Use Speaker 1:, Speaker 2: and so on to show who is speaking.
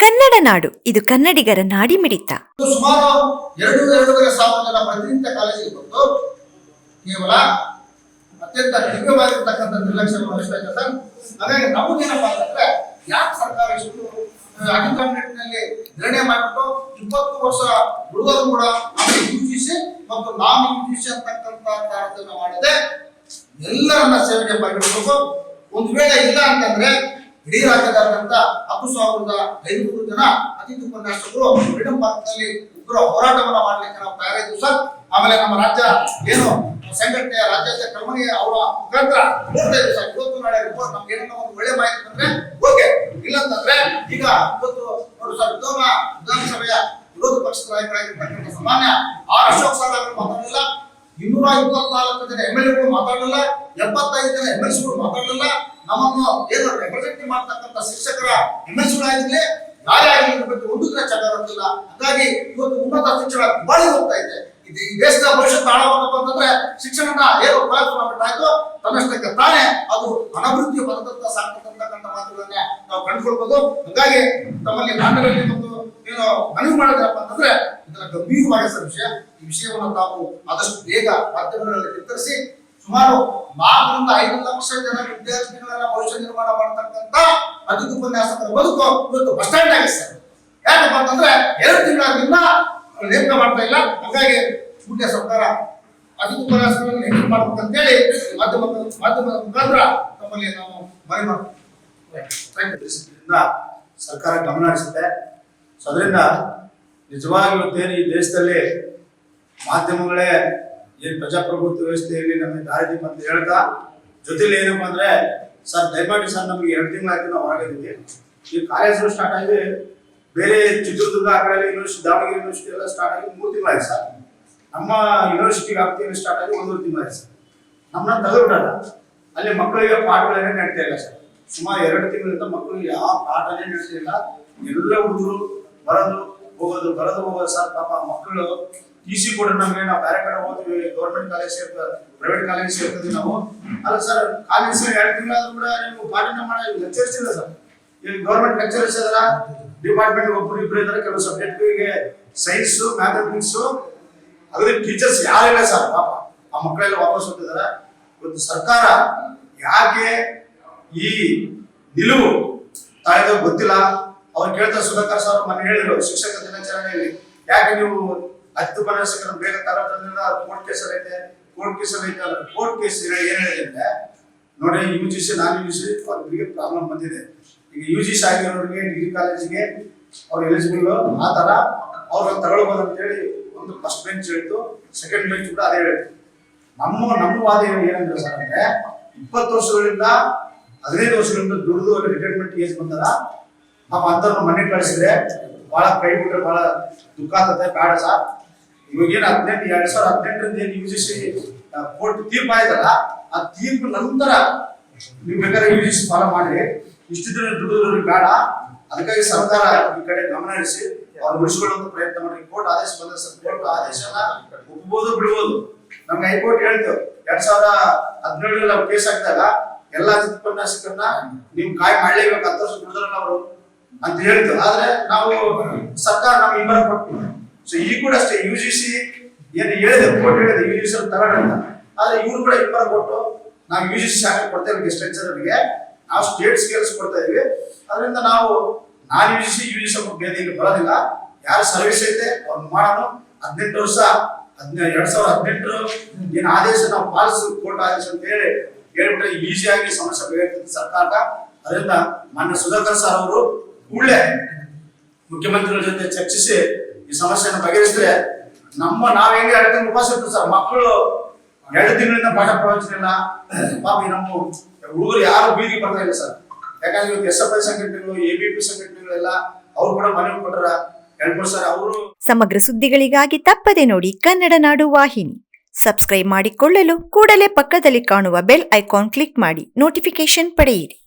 Speaker 1: ಕನ್ನಡ ನಾಡು, ಇದು ಕನ್ನಡಿಗರ ನಾಡಿ
Speaker 2: ಮಿಡಿತ ಸುಮಾರು ಎರಡು ಎರಡೂವರೆ ಸಾವಿರ ಜನ ಪ್ರತಿನಿತ್ಯ ಕಾಲೇಜಿಗೆ ಬಂದು ಕೇವಲ ಅತ್ಯಂತ ದಿವ್ಯವಾಗಿರ್ತಕ್ಕಂಥ ನಿರ್ಲಕ್ಷ್ಯ ವಹಿಸ್ತಾ ಸರ್. ಹಾಗಾಗಿ ನಮಗೇನಪ್ಪ ಅಂತಂದ್ರೆ, ಯಾಕೆ ಸರ್ಕಾರ ಇಷ್ಟು ಅಧಿಕಾರ ನಿಟ್ಟಿನಲ್ಲಿ ನಿರ್ಣಯ ಮಾಡಿಬಿಟ್ಟು ಇಪ್ಪತ್ತು ವರ್ಷ ಹುಡುಗರು ಕೂಡ ನಾವು ಯು ಜಿ ಸಿ ಮತ್ತು ನಾನ್ ಯು ಜಿ ಸಿ ಅಂತಕ್ಕಂಥ ತಾರತಮ್ಯ ಮಾಡಿದೆ. ಎಲ್ಲರನ್ನ ಸೇವೆಗೆ ಪರಿಗಣಿಸಬೇಕು ಒಂದು ವೇಳೆ ಇಲ್ಲ ಅಂತಂದ್ರೆ ಇಡೀ ರಾಜ್ಯದಾದ್ಯಂತ ಹತ್ತು ಸಾವಿರದ ಐನೂರು ಜನ ಅತಿಥಿ ಉಪನ್ಯಾಸಕರು ಫ್ರೀಡಂ ಪಾರ್ಕ್ನಲ್ಲಿ ಉಗ್ರ ಹೋರಾಟವನ್ನ ಮಾಡಲಿಕ್ಕೆ ನಾವು ತಯಾರಿದ್ದು ಸರ್ ಆಮೇಲೆ ನಮ್ಮ ರಾಜ್ಯ ಏನು ಸಂಘಟನೆಯ ರಾಜ್ಯದ ಕರ್ಮಣಿ ಅವರ ಮುಖಾಂತರ ನೋಡ್ತಾ ಇದ್ದೀವಿ ಸರ್ ಇವತ್ತು ನಾಳೆ ರಿಪೋರ್ಟ್ ನಮ್ಗೆ ಏನನ್ನ ಒಂದು ಒಳ್ಳೆ ಮಾಹಿತಿ ಬಂದ್ರೆ ಓಕೆ ಇಲ್ಲಂತಂದ್ರೆ ಈಗ ಇವತ್ತು ನೋಡಿ ಸರ್ ವಿಧಾನ ವಿಧಾನಸಭೆಯ ವಿರೋಧ ಪಕ್ಷದ ನಾಯಕರಾಗಿರ್ತಕ್ಕಂಥ ಸಾಮಾನ್ಯ ಆರ್ ಅಶೋಕ್ ಸರ್ ಅವರು ಇನ್ನೂರ ಇಪ್ಪತ್ನಾಲ್ಕು ಜನ ಎಂ ಎಲ್ ಎಗಳು ಮಾತಾಡಲಿಲ್ಲ, ಎಪ್ಪತ್ತೈದು ಜನ ಎಂ ಎಲ್ ಸಿಗಳು ಮಾತಾಡಲಿಲ್ಲ. ನಮ್ಮನ್ನು ಏನು ರೆಪ್ರೆಸೆಂಟ್ ಮಾಡ್ತಕ್ಕಂಥ ಶಿಕ್ಷಕರ ಎಂ ಎಲ್ ಸಿಗಳಾಗಿರ್ಲಿ ಯಾರೇ ಆಗಲಿ ಇದ್ರ ಬಗ್ಗೆ ಒಂದು ಇರೋದಿಲ್ಲ ಹಾಗಾಗಿ ಇವತ್ತು ಉನ್ನತ ಶಿಕ್ಷಣ ಬಾಳಿ ಹೋಗ್ತಾ ಇದೆ. ಇದು ಈ ದೇಶದ ಭವಿಷ್ಯದ ಹಾಳಾಗಬೇಕು ಅಂತಂದ್ರೆ ಶಿಕ್ಷಣನ ಏನು ಪ್ರಯತ್ನ ಮಾಡಬೇಕಾಯ್ತು ತನ್ನಷ್ಟಕ್ಕೆ ತಾನೇ ಅದು ಅನಭಿವೃದ್ಧಿ ಪದದತ್ತ ಸಾಕ್ತಕ್ಕಂಥ ಮಾತುಗಳನ್ನ ನಾವು ಕಂಡುಕೊಳ್ಬೋದು. ಹಾಗಾಗಿ ತಮ್ಮಲ್ಲಿ ನಾಟಕದಲ್ಲಿ ಮತ್ತು ಏನು ಮನವಿ ಮಾಡೋದಪ್ಪ ಅಂತಂದ್ರೆ ಇದರ ಗಂಭೀರವಾದ ವಿಷಯ ಈ ವಿಷಯವನ್ನು ತಾವು ಆದಷ್ಟು ಬೇಗ ಮಾಧ್ಯಮಗಳಲ್ಲಿ ಬಿತ್ತರಿಸಿ ಸುಮಾರು ನಾಲ್ಕರಿಂದ ಐದು ಲಕ್ಷ ಜನ ವಿದ್ಯಾರ್ಥಿಗಳನ್ನ ಭವಿಷ್ಯ ನಿರ್ಮಾಣ ಮಾಡತಕ್ಕಂತ ಅತಿಥಿ ಉಪನ್ಯಾಸಕರ ಬದುಕು ಇವತ್ತು ಬಸ್ ಸ್ಟ್ಯಾಂಡ್ ಆಗಿದೆ ಸರ್. ಯಾಕಪ್ಪ ಅಂತಂದ್ರೆ ಎರಡು ತಿಂಗಳಿಂದ ನೇಮಕ ಮಾಡ್ತಾ ಇಲ್ಲ. ಹಾಗಾಗಿ ಕೂಡಲೇ ಸರ್ಕಾರ ಅತಿಥಿ ಉಪನ್ಯಾಸಗಳನ್ನು ನೇಮಕ ಮಾಡ್ಬೇಕಂತೇಳಿ ಮಾಧ್ಯಮ, ಮಾಧ್ಯಮದ ಮುಖಾಂತರ ತಮ್ಮಲ್ಲಿ ನಾವು ಮನವಿ ಮಾಡ್ತೀವಿ.
Speaker 3: ಸರ್ಕಾರ ಗಮನ ಹರಿಸುತ್ತೆ. ಸೊ ಅದರಿಂದ ನಿಜವಾಗಿ ಇವತ್ತೇನು ಈ ದೇಶದಲ್ಲಿ ಮಾಧ್ಯಮಗಳೇ ಏನ್ ಪ್ರಜಾಪ್ರಭುತ್ವ ವ್ಯವಸ್ಥೆಯಲ್ಲಿ ನಮಗೆ ದಾರಿದೀಪ ಅಂತ ಹೇಳ್ತಾ, ಜೊತೆಲಿ ಏನಪ್ಪಾ ಅಂದ್ರೆ, ಸರ್ ದಯಮಾಡಿ ಸರ್, ನಮಗೆ ಎರಡು ತಿಂಗಳಾಯ್ತು ನಾವು ಹೊರಗಿದ್ದೀವಿ. ಈ ಕಾಲೇಜು ಸ್ಟಾರ್ಟ್ ಆಗಿ ಬೇರೆ ಚಿತ್ರದುರ್ಗ, ಆ ಕಡೆ ಯೂನಿವರ್ಸಿಟಿ ದಾವಣಗೆರೆ ಯೂನಿವರ್ಸಿಟಿ ಎಲ್ಲ ಸ್ಟಾರ್ಟ್ ಆಗಿ ಮೂರು ತಿಂಗಳಾಯ್ತು ಸರ್. ನಮ್ಮ ಯೂನಿವರ್ಸಿಟಿ ವ್ಯಾಪ್ತಿಯಲ್ಲಿ ಸ್ಟಾರ್ಟ್ ಆಗಿ ಒಂದೂವರೆ ತಿಂಗಳಾಯ್ತು ಸರ್. ನಮ್ಮನ್ನ ತಗೊಂಡಲ್ಲ. ಅಲ್ಲಿ ಮಕ್ಕಳಿಗೆ ಪಾಠಗಳೇನೇ ನಡೀತಾ ಇಲ್ಲ ಸರ್. ಸುಮಾರು ಎರಡು ತಿಂಗಳಿಂದ ಮಕ್ಕಳಿಗೆ ಯಾವ ಪಾಠನೇ ನಡೆಸಲಿಲ್ಲ ಎಲ್ಲ ಹುಡುಗರು ಬರೋದು ಹೋಗೋದು, ಬರೋದು ಹೋಗೋದು ಸರ್. ಪಾಪ ಮಕ್ಕಳು ಟಿ ಸಿ ಕೊಡ್ರಿ ನಮಗೆ, ನಾವು ಬೇರೆ ಕಡೆ ಹೋಗ್ತೀವಿ ಗೌರ್ಮೆಂಟ್ ಕಾಲೇಜ್ ಸೇರ್ತದೆ ಪ್ರೈವೇಟ್ ಕಾಲೇಜ್ ಸೇರ್ತೀವಿ ನಾವು. ಅಲ್ಲ ಸರ್ ಕಾಲೇಜ್ ಎರಡು ತಿಂಗಳಾದ್ರೂ ಕೂಡ ನೀವು ಪಾಠನ ಮಾಡಿ ಲೆಕ್ಚರ್ಸ್ ಇಲ್ಲ ಸರ್. ಇಲ್ಲಿ ಗೌರ್ಮೆಂಟ್ ಲೆಕ್ಚರ್ಸ್ ಅದರ ಡಿಪಾರ್ಟ್ಮೆಂಟ್ ಒಬ್ಬರು ಇಬ್ರು ಇದ್ದಾರೆ, ಕೆಲವು ಸಬ್ಜೆಕ್ಟ್ಗಳಿಗೆ ಸೈನ್ಸ್ ಮ್ಯಾಥಮೆಟಿಕ್ಸ್ ಅದ್ರ ಟೀಚರ್ಸ್ ಯಾರಿಲ್ಲ ಸರ್, ಪಾಪ. ಆ ಮಕ್ಕಳೆಲ್ಲ ವಾಪಸ್ ಹೋಗ್ತಿದ್ದಾರೆ ಇವತ್ತು ಸರ್ಕಾರ ಯಾಕೆ ಈ ನಿಲುವು ತಾಳಿದ ಗೊತ್ತಿಲ್ಲ. ಅವ್ರು ಕೇಳ್ತಾರೆ ಸುಧಾಕರ್ ಸರ್ ಮೊನ್ನೆ ಹೇಳಿದ್ರು, ಶಿಕ್ಷಕ ದಿನಾಚರಣೆಯಲ್ಲಿ ಯಾಕೆ ನೀವು ಹತ್ತು ಉಪನ್ಯಾಸಕರ ಬೇಗ ತರೋದ್ರಿಂದ ಕೋರ್ಟ್ ಕೇಸ್ ಐತೆ ಕೋರ್ಟ್ ಕೇಸ್ ಐತೆ ಅಲ್ಲ ಕೋರ್ಟ್ ಕೇಸ್ ಏನ್ ಹೇಳಿದ್ರೆ ನೋಡಿ U G C non U G C ಅವ್ರಿಗೆ ಪ್ರಾಬ್ಲಮ್ ಬಂದಿದೆ. ಈಗ ಯು ಜಿ ಸಿ ಆಗಿರೋರಿಗೆ ಡಿಗ್ರಿ ಕಾಲೇಜಿಗೆ ಅವ್ರು ಎಲಿಜಿಬಲ್ ಆ ತರ ಅವ್ರನ್ನ ತಗೊಳ್ಬೋದು ಅಂತೇಳಿ ಒಂದು ಫಸ್ಟ್ ಬೆಂಚ್ ಹೇಳ್ತು ಸೆಕೆಂಡ್ ಬೆಂಚ್ ಕೂಡ ಅದೇ ಹೇಳ್ತು. ನಮ್ಮ ನಮ್ಮ ವಾದ ಏನು, ಏನಂದ್ರೆ ಸರ್ ಅಂದ್ರೆ, ಇಪ್ಪತ್ತು ವರ್ಷಗಳಿಂದ, ಹದಿನೈದು ವರ್ಷಗಳಿಂದ ದುಡಿದು ರಿಟೈರ್ಮೆಂಟ್ ಏಜ್ ಬಂದರ ಪಾಪ ಅಂತವ್ರನ್ನ ಮನೆ ಕಳಿಸಿದ್ರೆ ಬಹಳ ಕೈ ಬಿಟ್ರೆ ಬಹಳ ದುಃಖ ಆಗ್ತದೆ, ಬೇಡ ಸರ್. ಇವಾಗ ಏನು ಹದಿನೆಂಟು, ಎರಡ್ ಸಾವಿರದ ಹದಿನೆಂಟರಿಂದ ಏನು ಸಿ ಕೋರ್ಟ್ ತೀರ್ಪು ಆಯ್ತಲ್ಲ, ಆ ತೀರ್ಪು ನಂತರ ನೀವು ಬೇಕಾದ್ರೆ ಯು ಜಿ ಸಿ ಫಾಲೋ ಮಾಡಿ ಇಷ್ಟು ದಿನ ದುಡ್ಡು ಬೇಡ. ಅದಕ್ಕಾಗಿ ಸರ್ಕಾರ ಈ ಕಡೆ ಗಮನ ಹರಿಸಿ, ಅವ್ರು ಉಳಿಸ್ಕೊಳ್ಳುವಂತ ಪ್ರಯತ್ನ ಮಾಡಿ ಕೋರ್ಟ್ ಆದೇಶ ಬಂದ ಸರ್, ಕೋರ್ಟ್ ಆದೇಶನ ಒಪ್ಪಬಹುದು ಬಿಡ್ಬೋದು. ನಮ್ಗೆ ಹೈಕೋರ್ಟ್ ಹೇಳ್ತೇವೆ ಎರಡ್ ಸಾವಿರದ ಹದಿನೇಳರಲ್ಲಿ ನಾವು ಕೇಸ್ ಹಾಕಿದಾಗ, ಎಲ್ಲಾ ಉಪನ್ಯಾಸಕರನ್ನ ನೀವು ಕಾಯಿ ಮಾಡಲೇಬೇಕು ವರ್ಷ ದುಡಿದ್ರಲ್ಲ ಅವರು ಅಂತ ಹೇಳ್ತದೆ ಆದ್ರೆ ನಾವು ಸರ್ಕಾರ ನಮ್ಗೆ ಇಂಪಾರ್ಟ್ ಕೊಟ್ಟು ಸೊ ಈ ಕೂಡ ಅಷ್ಟೇ ಯು ಜಿ ಸಿ ಏನು ಹೇಳಿದೆ ಕೋರ್ಟ್ ಹೇಳಿದೆ ಯು ಜಿ ಸಿ ತಗೊಂಡ್ರೆ ಅಂತ ಆದ್ರೆ ಇವ್ರು ಕೂಡ ಹಿಂಬರ ಕೊಟ್ಟು ನಾವು ಯು ಜಿ ಸಿ ಶಾಖೆ ಕೊಡ್ತಾ ಇದ್ದೀವಿ ಅವರಿಗೆ ನಾವು ಸ್ಟೇಟ್ ಸ್ಕೇಲ್ಸ್ ಕೊಡ್ತಾ ಇದೀವಿ ಅದರಿಂದ ನಾವು, non U G C U G C ಬೇದಿಗೆ ಬರೋದಿಲ್ಲ. ಯಾರು ಸರ್ವಿಸ್ ಐತೆ, ಅವ್ರು ಮಾಡೋಣ ಹದಿನೆಂಟು ವರ್ಷ ಹದಿನೈದು ಎರಡ್ ಸಾವಿರದ ಹದಿನೆಂಟು ಏನು ಆದೇಶ, ನಾವು ಪಾಲಿಸ್, ಕೋರ್ಟ್ ಆದೇಶ ಅಂತ ಹೇಳಿ ಹೇಳ್ಬಿಟ್ರೆ ಈಸಿಯಾಗಿ ಸಮಸ್ಯೆ ಬೇಕಾಗ್ತದೆ ಸರ್ಕಾರ. ಅದರಿಂದ ಮಾನ್ಯ ಸುಧಾಕರ್ ಸರ್ ಅವರು ಕೂಡಲೇ ಮುಖ್ಯಮಂತ್ರಿಗಳ ಜೊತೆ ಚರ್ಚಿಸಿ ಈ ಸಮಸ್ಯೆಯನ್ನು ಬಗೆಹರಿಸಿದ್ರೆ ನಮ್ಮ ನಾವ್ ಹೆಂಗೆ ಎರಡು ತಿಂಗಳು ಉಪವಾಸ ಇರ್ತೀವಿ ಸರ್ ಮಕ್ಕಳು ಎರಡು ತಿಂಗಳಿಂದ ಪಾಠ ಪ್ರವಚನ ಇಲ್ಲ ಪಾಪ ನಮ್ಮ ಹುಡುಗರು ಯಾರು ಬೀದಿ ಬರ್ತಾ ಇಲ್ಲ ಸರ್. ಯಾಕಂದ್ರೆ ಇವತ್ತು ಎಸ್ ಎಫ್ ಐ ಸಂಘಟನೆಗಳು, ಎ ಬಿ ಪಿ ಸಂಘಟನೆಗಳೆಲ್ಲ ಅವ್ರು ಕೂಡ ಮನವಿ ಕೊಟ್ಟರ.
Speaker 1: ಸಮಗ್ರ ಸುದ್ದಿಗಳಿಗಾಗಿ ತಪ್ಪದೆ ನೋಡಿ ಕನ್ನಡ ನಾಡು ವಾಹಿನಿ. ಸಬ್ಸ್ಕ್ರೈಬ್ ಮಾಡಿಕೊಳ್ಳಲು ಕೂಡಲೇ ಪಕ್ಕದಲ್ಲಿ ಕಾಣುವ ಬೆಲ್ ಐಕಾನ್ ಕ್ಲಿಕ್ ಮಾಡಿ ನೋಟಿಫಿಕೇಶನ್ ಪಡೆಯಿರಿ.